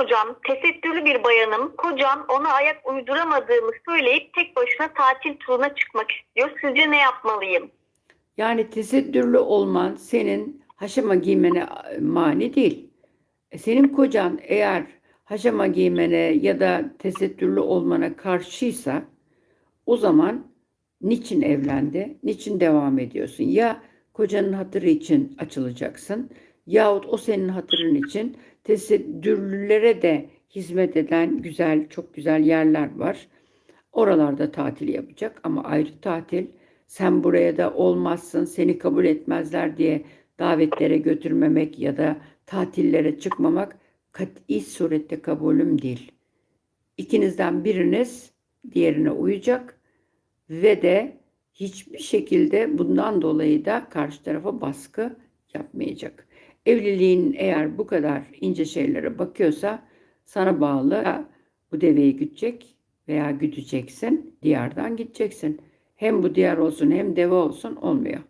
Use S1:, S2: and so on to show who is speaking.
S1: hocam tesettürlü bir bayanım. Kocam ona ayak uyduramadığımı söyleyip tek başına tatil turuna çıkmak istiyor. Sizce ne yapmalıyım?
S2: Yani tesettürlü olman senin haşama giymene e, mani değil. E, Senin kocan eğer haşama giymene ya da tesettürlü olmana karşıysa o zaman niçin evlendi? Niçin devam ediyorsun? Ya kocanın hatırı için açılacaksın yahut o senin hatırın için tesettürlülere de hizmet eden güzel, çok güzel yerler var. Oralarda tatil yapacak ama ayrı tatil. Sen buraya da olmazsın, seni kabul etmezler diye davetlere götürmemek ya da tatillere çıkmamak kat'i surette kabulüm değil. İkinizden biriniz diğerine uyacak ve de hiçbir şekilde bundan dolayı da karşı tarafa baskı yapmayacak. Evliliğin eğer bu kadar ince şeylere bakıyorsa sana bağlı bu deveyi gütecek veya güdeceksin, diyardan gideceksin. Hem bu diyar olsun hem deve olsun olmuyor.